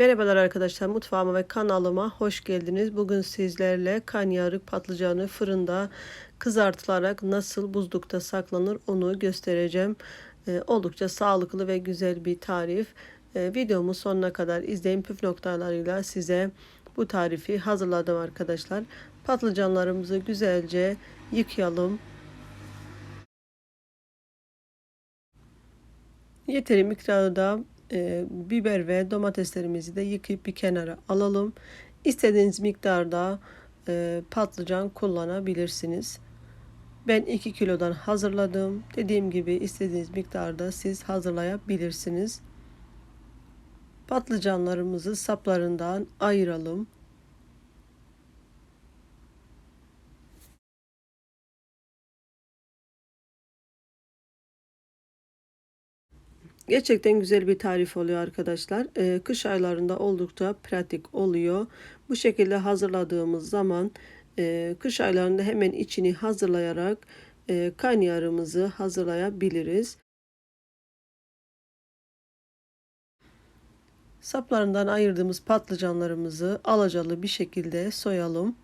Merhabalar arkadaşlar mutfağıma ve kanalıma hoş geldiniz. Bugün sizlerle karnıyarık patlıcanı fırında kızartılarak nasıl buzlukta saklanır onu göstereceğim. Ee, oldukça sağlıklı ve güzel bir tarif. Ee, videomu sonuna kadar izleyin püf noktalarıyla size bu tarifi hazırladım arkadaşlar. Patlıcanlarımızı güzelce yıkayalım. Yeteri miktarda e, biber ve domateslerimizi de yıkayıp bir kenara alalım. İstediğiniz miktarda e, patlıcan kullanabilirsiniz. Ben 2 kilodan hazırladım. Dediğim gibi istediğiniz miktarda siz hazırlayabilirsiniz. Patlıcanlarımızı saplarından ayıralım. Gerçekten güzel bir tarif oluyor arkadaşlar. Ee, kış aylarında oldukça pratik oluyor. Bu şekilde hazırladığımız zaman e, kış aylarında hemen içini hazırlayarak e, kaynarımızı hazırlayabiliriz. Saplarından ayırdığımız patlıcanlarımızı alacalı bir şekilde soyalım.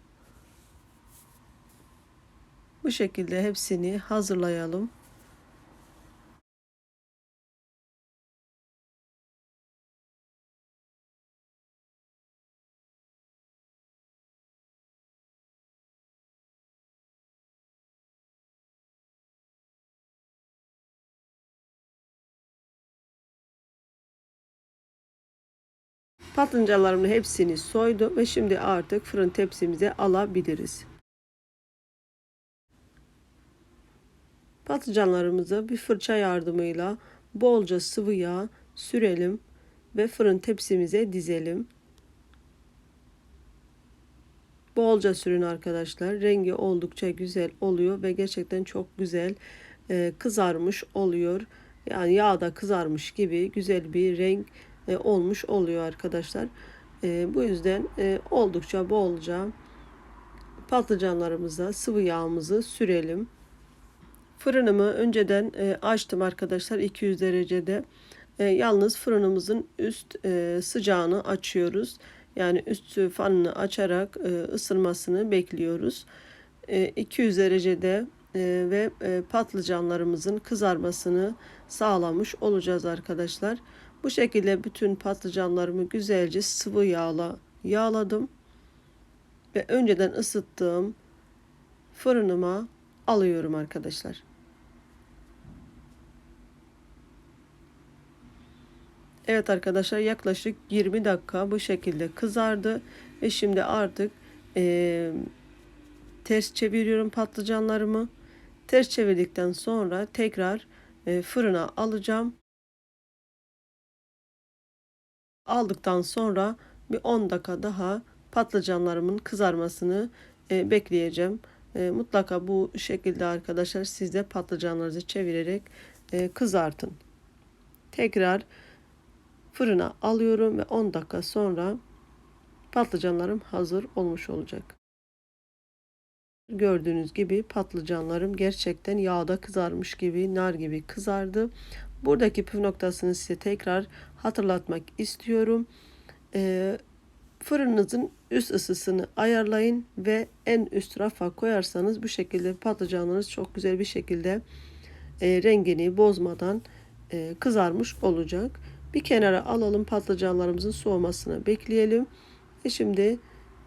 Bu şekilde hepsini hazırlayalım. Patlıcanlarımın hepsini soydum ve şimdi artık fırın tepsimize alabiliriz. Patlıcanlarımızı bir fırça yardımıyla bolca sıvı yağ sürelim ve fırın tepsimize dizelim. Bolca sürün arkadaşlar. Rengi oldukça güzel oluyor ve gerçekten çok güzel e, kızarmış oluyor. Yani yağda kızarmış gibi güzel bir renk e, olmuş oluyor arkadaşlar. E, bu yüzden e, oldukça bolca patlıcanlarımıza sıvı yağımızı sürelim. Fırınımı önceden açtım arkadaşlar 200 derecede. Yalnız fırınımızın üst sıcağını açıyoruz. Yani üst fanını açarak e, ısınmasını bekliyoruz. E, 200 derecede ve patlıcanlarımızın kızarmasını sağlamış olacağız arkadaşlar. Bu şekilde bütün patlıcanlarımı güzelce sıvı yağla yağladım. Ve önceden ısıttığım fırınıma alıyorum arkadaşlar. Evet arkadaşlar yaklaşık 20 dakika bu şekilde kızardı. Ve şimdi artık e, ters çeviriyorum patlıcanlarımı. Ters çevirdikten sonra tekrar e, fırına alacağım. Aldıktan sonra bir 10 dakika daha patlıcanlarımın kızarmasını e, bekleyeceğim. E, mutlaka bu şekilde arkadaşlar siz de patlıcanlarınızı çevirerek e, kızartın. Tekrar fırına alıyorum ve 10 dakika sonra patlıcanlarım hazır olmuş olacak. Gördüğünüz gibi patlıcanlarım gerçekten yağda kızarmış gibi nar gibi kızardı. Buradaki püf noktasını size tekrar hatırlatmak istiyorum. Ee, fırınınızın üst ısısını ayarlayın ve en üst rafa koyarsanız bu şekilde patlıcanlarınız çok güzel bir şekilde e, rengini bozmadan e, kızarmış olacak. Bir kenara alalım patlıcanlarımızın soğumasını bekleyelim. Ve şimdi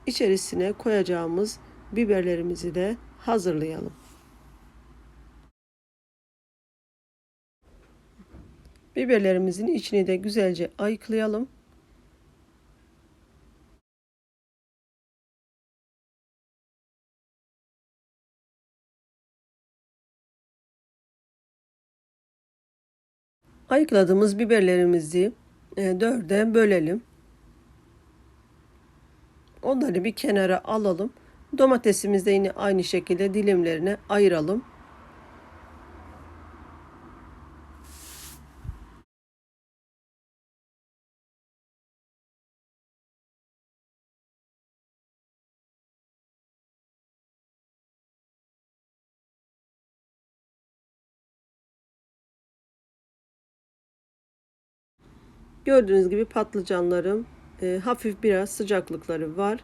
içerisine koyacağımız biberlerimizi de hazırlayalım. Biberlerimizin içini de güzelce ayıklayalım. Ayıkladığımız biberlerimizi e, dörde bölelim. Onları bir kenara alalım. Domatesimizi de yine aynı şekilde dilimlerine ayıralım. Gördüğünüz gibi patlıcanlarım e, hafif biraz sıcaklıkları var.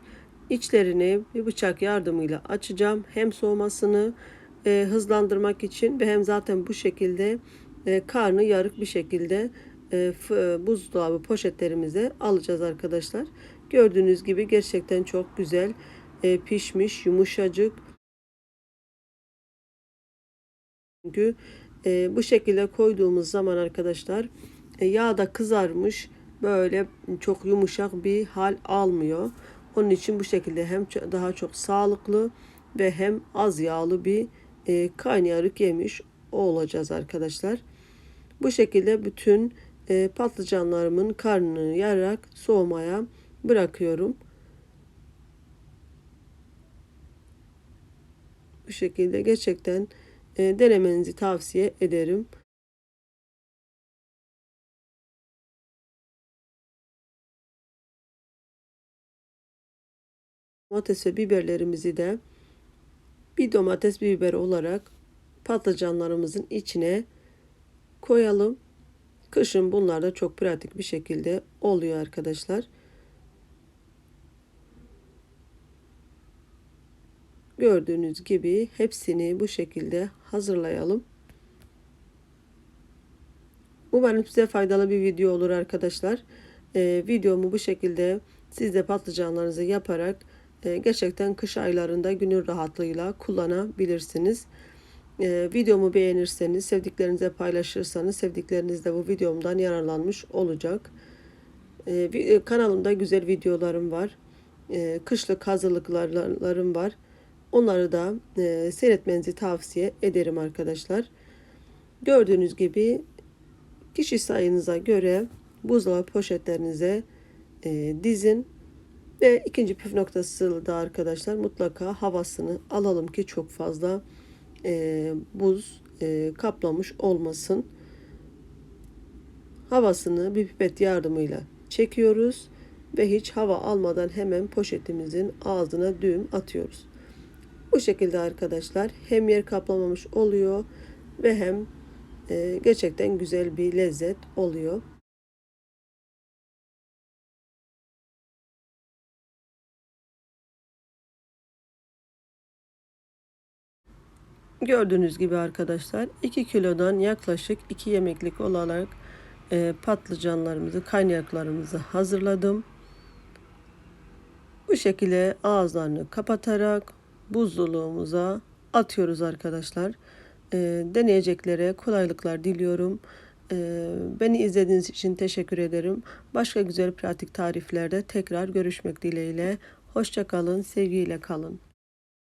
İçlerini bir bıçak yardımıyla açacağım. Hem soğumasını e, hızlandırmak için ve hem zaten bu şekilde e, karnı yarık bir şekilde e, f- buzdolabı poşetlerimize alacağız arkadaşlar. Gördüğünüz gibi gerçekten çok güzel e, pişmiş, yumuşacık. Çünkü e, bu şekilde koyduğumuz zaman arkadaşlar e, da kızarmış böyle çok yumuşak bir hal almıyor. Onun için bu şekilde hem daha çok sağlıklı ve hem az yağlı bir e, kaynarık yemiş olacağız arkadaşlar. Bu şekilde bütün e, patlıcanlarımın karnını yararak soğumaya bırakıyorum. Bu şekilde gerçekten e, denemenizi tavsiye ederim. Domates ve biberlerimizi de bir domates bir biber olarak patlıcanlarımızın içine koyalım. Kışın bunlar da çok pratik bir şekilde oluyor arkadaşlar. Gördüğünüz gibi hepsini bu şekilde hazırlayalım. Umarım size faydalı bir video olur arkadaşlar. Ee, videomu bu şekilde siz de patlıcanlarınızı yaparak gerçekten kış aylarında gönül rahatlığıyla kullanabilirsiniz. Ee, videomu beğenirseniz, sevdiklerinize paylaşırsanız sevdikleriniz de bu videomdan yararlanmış olacak. Ee, e, kanalımda güzel videolarım var. Ee, kışlık hazırlıklarım var. Onları da e, seyretmenizi tavsiye ederim arkadaşlar. Gördüğünüz gibi kişi sayınıza göre buzdolabı poşetlerinize e, dizin. Ve ikinci püf noktası da arkadaşlar mutlaka havasını alalım ki çok fazla e, buz e, kaplamış olmasın. Havasını bir pipet yardımıyla çekiyoruz ve hiç hava almadan hemen poşetimizin ağzına düğüm atıyoruz. Bu şekilde arkadaşlar hem yer kaplamamış oluyor ve hem e, gerçekten güzel bir lezzet oluyor. Gördüğünüz gibi arkadaşlar 2 kilodan yaklaşık 2 yemeklik olarak e, patlıcanlarımızı, kaynaklarımızı hazırladım. Bu şekilde ağızlarını kapatarak buzdolabımıza atıyoruz arkadaşlar. E, deneyeceklere kolaylıklar diliyorum. E, beni izlediğiniz için teşekkür ederim. Başka güzel pratik tariflerde tekrar görüşmek dileğiyle. Hoşça kalın, sevgiyle kalın.